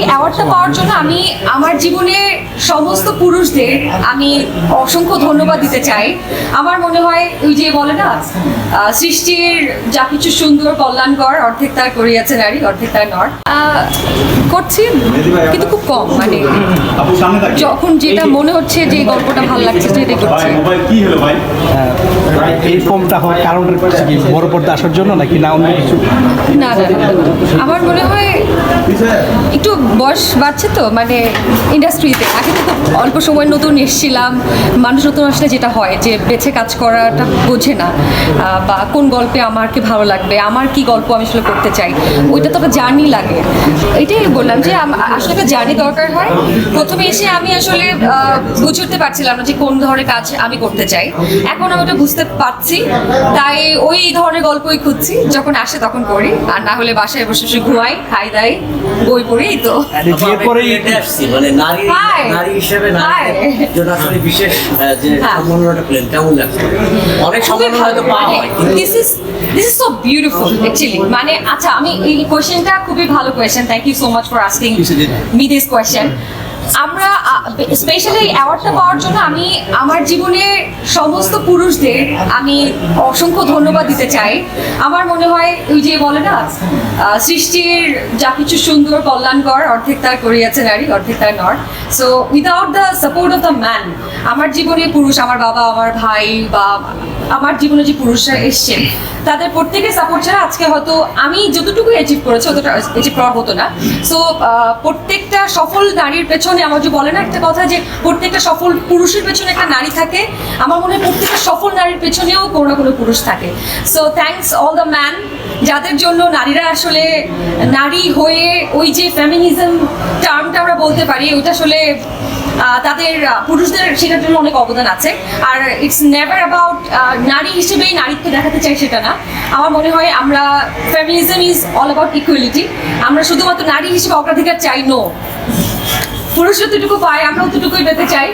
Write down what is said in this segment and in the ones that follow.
এই অ্যাওয়ার্ডটা পাওয়ার জন্য আমি আমার জীবনে সমস্ত পুরুষদের আমি অসংখ্য ধন্যবাদ দিতে চাই। আমার মনে হয় ওই যে বলে না সৃষ্টির যা কিছু সুন্দর কল্যাণকর অর্ধেক তার করিয়াছে নারী অর্ধেক তার নর। আহ, করছি কিন্তু খুব কম মানে যখন যেটা মনে হচ্ছে যে এই গল্পটা ভালো লাগছে সেটাই ভাই করছি মোবাইল কি হলো ভাই? এই কমটা হওয়ার কারণটা বড় পর্দা আসার জন্য নাকি না অন্য কিছু? না। আমার মনে হয় একটু বয়স বাড়ছে তো মানে ইন্ডাস্ট্রিতে আগে তো অল্প সময় নতুন এসেছিলাম, মানুষ নতুন আসলে যেটা হয়, যে বেছে কাজ করাটা বোঝে না। বা কোন গল্পে আমাকে ভালো লাগবে, আমার কি গল্প আমি আসলে করতে চাই, ওইটা তো একটা জার্নি লাগে। এটাই বললাম যে আসলে একটা জার্নি দরকার হয়। প্রথমে এসে আমি আসলে বুঝে উঠতে পারছিলাম না যে কোন ধরনের কাজ আমি করতে চাই। এখন আমি ওটা বুঝতে পারছি, তাই ওই ধরনের গল্পই খুঁজছি। যখন আসে তখন করি, আর না হলে বাসায় বসে বসে ঘুমাই খাই দাই বই পড়েই তো। বিয়ে পরেই আসছি মানে নারী নারী হিসেবে. জন্য আসলে বিশেষ যে হ্যাঁ। সম্মাননাটা পেলেন কেমন লাগছে? অনেক খুবই সম্মাননা হয়তো পাওয়া হয় this is this is so beautiful actually মানে আচ্ছা আমি এই কোশ্চেনটা খুবই ভালো question thank you so much for asking me this question আমরা স্পেশালি অ্যাওয়ার্ডটা পাওয়ার জন্য আমি আমার জীবনে সমস্ত পুরুষদের আমি অসংখ্য ধন্যবাদ দিতে চাই। আমার মনে হয় ওই যে বলে না সৃষ্টির যা কিছু সুন্দর কল্যাণকর, অর্ধেক তার করিয়াছে নারী, অর্ধেক তার নর। So without the support of the man আমার জীবনে পুরুষ, আমার বাবা, আমার ভাই বা আমার জীবনে যে পুরুষরা এসছেন তাদের প্রত্যেকের সাপোর্ট ছাড়া আজকে হয়তো আমি যতটুকু অ্যাচিভ করেছি, অতটা অ্যাচিভ করা হতো না। সো প্রত্যেকটা সফল নারীর পেছনে আমার যে বলে না একটা কথা যে প্রত্যেকটা সফল পুরুষের পেছনে একটা নারী থাকে, আমার মনে হয় প্রত্যেকটা সফল নারীর পেছনেও কোনো না কোনো পুরুষ থাকে। So thanks all the man যাদের জন্য নারীরা আসলে নারী হয়ে ওই যে ফেমিনিজম টার্মটা আমরা বলতে পারি, ওইটা আসলে তাদের পুরুষদের সেটার জন্য অনেক অবদান আছে। আর ইটস নেভার অ্যাবাউট নারী হিসেবেই নারীত্ব দেখাতে চাই সেটা না। আমার মনে হয় আমরা feminism is all about equality আমরা শুধুমাত্র নারী হিসেবে অগ্রাধিকার চাই নো পুরুষ যতটুকু পায় আমরা ততটুকুই পেতে চাই।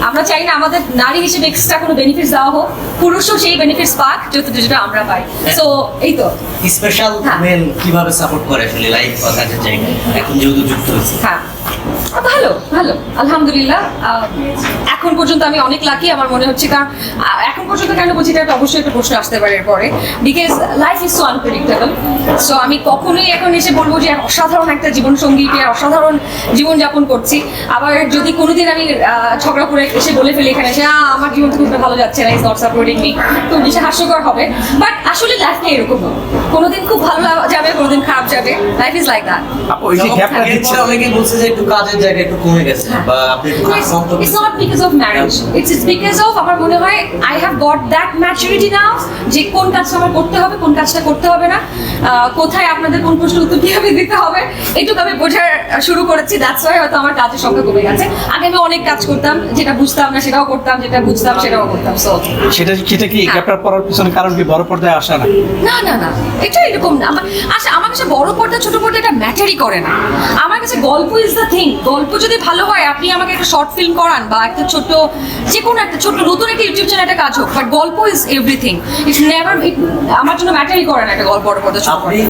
আমরা চাই না আমাদের নারী হিসেবে এক্সট্রা কোনো বেনিফিটস দেওয়া হোক পুরুষও সেই বেনিফিটস পাক যতটুকু যেটা আমরা পাই। সো এই তো। স্পেশাল হ্যাঁ। মেল কীভাবে সাপোর্ট করে ফেলে লাইফ কথা যে জায়গায়? এখন যেহেতু যুক্ত হয়েছে। হ্যাঁ। ভালো ভালো আলহামদুলিল্লাহ। এখন পর্যন্ত আমি অনেক লাকি আমার মনে হচ্ছে কারণ এখন পর্যন্ত কেন বলছি এটা অবশ্যই একটা প্রশ্ন আসতে পারে এরপরে because life is so unpredictable so আমি কখনোই এখন এসে বলব যে অসাধারণ একটা জীবন সঙ্গী পেয়ে অসাধারণ জীবনযাপন করছি। আবার যদি কোনোদিন আমি আহ, ঝগড়া করে এসে বলে ফেলি এখানে এসে আমার জীবন খুব ভালো যাচ্ছে না ইজ নট সাপোর্টিং মি তো জিনিসটা হাস্যকর হবে। বাট আসলে লাইফটা এরকম কোনোদিন খুব ভালো যাবে কোনোদিন খারাপ যাবে। লাইফ ইজ লাইক দ্যাট ওই যে গ্যাপটা দিচ্ছে অনেকে বলছে যে একটু কাজের জায়গায় একটু কমে গেছে বা আপনি একটু কাজ কম করতেছেন। It's not because of marriage. It's it's because আমার মনে হয় I have got that maturity now যে কোন কাজটা আমার করতে হবে কোন কাজটা করতে হবে না। কোথায় আপনাদের কোন প্রশ্নের উত্তর কীভাবে দিতে হবে এটুকু আমি বোঝার শুরু করেছি। দ্যাটস ওয়াই হয়তো আমার কাজের সংখ্যা কমে গেছে। আগে আমি অনেক কাজ করতাম যেটা বুঝতাম না সেটাও করতাম যেটা বুঝতাম সেটাও করতাম সো সেটা সেটা কি গ্যাপটা পড়ার পিছনে কারণ কি বড় পর্দায় আসা না? না না না এটা এরকম না। আমার আচ্ছা আমার কাছে বড় পর্দা ছোট পর্দা এটা ম্যাটারই করে না। আমার কাছে গল্প ইজ দ্য থিং গল্প যদি ভালো হয়, আপনি আমাকে একটা শর্ট ফিল্ম করান বা একটা ছোট্ট, যে কোনো একটা ছোট্ট, নতুন একটা ইউটিউব চ্যানেল একটা কাজ হোক বাট গল্প ইজ এভরিথিং ইটস নেভার আমার জন্য ম্যাটারই করে না একটা গল্প বড় করতে সব আপনি